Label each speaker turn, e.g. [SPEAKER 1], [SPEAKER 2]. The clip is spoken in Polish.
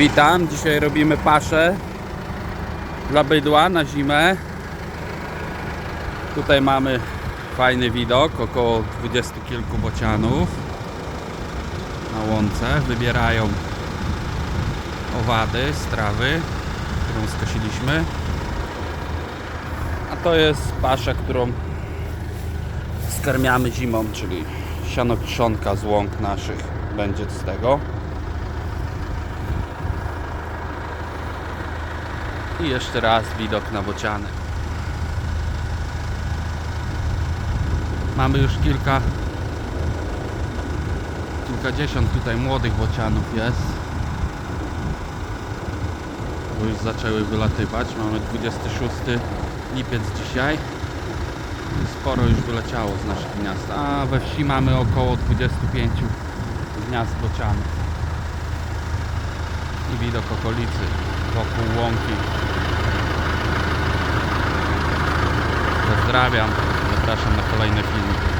[SPEAKER 1] Witam, dzisiaj robimy paszę dla bydła na zimę. Tutaj mamy fajny widok, około dwudziestu kilku bocianów na łące. Wybierają owady z trawy, którą skosiliśmy. A to jest pasza, którą skarmiamy zimą, czyli sianokiszonka z łąk naszych będzie z tego. I jeszcze raz widok na bociany. Mamy już kilka kilkadziesiąt tutaj młodych bocianów jest. Bo już zaczęły wylatywać. Mamy 26 lipiec dzisiaj. Sporo już wyleciało z naszych gniazd. A we wsi mamy około 25 gniazd bocianów. I widok okolicy wokół łąki. Pozdrawiam, zapraszam na kolejne filmy.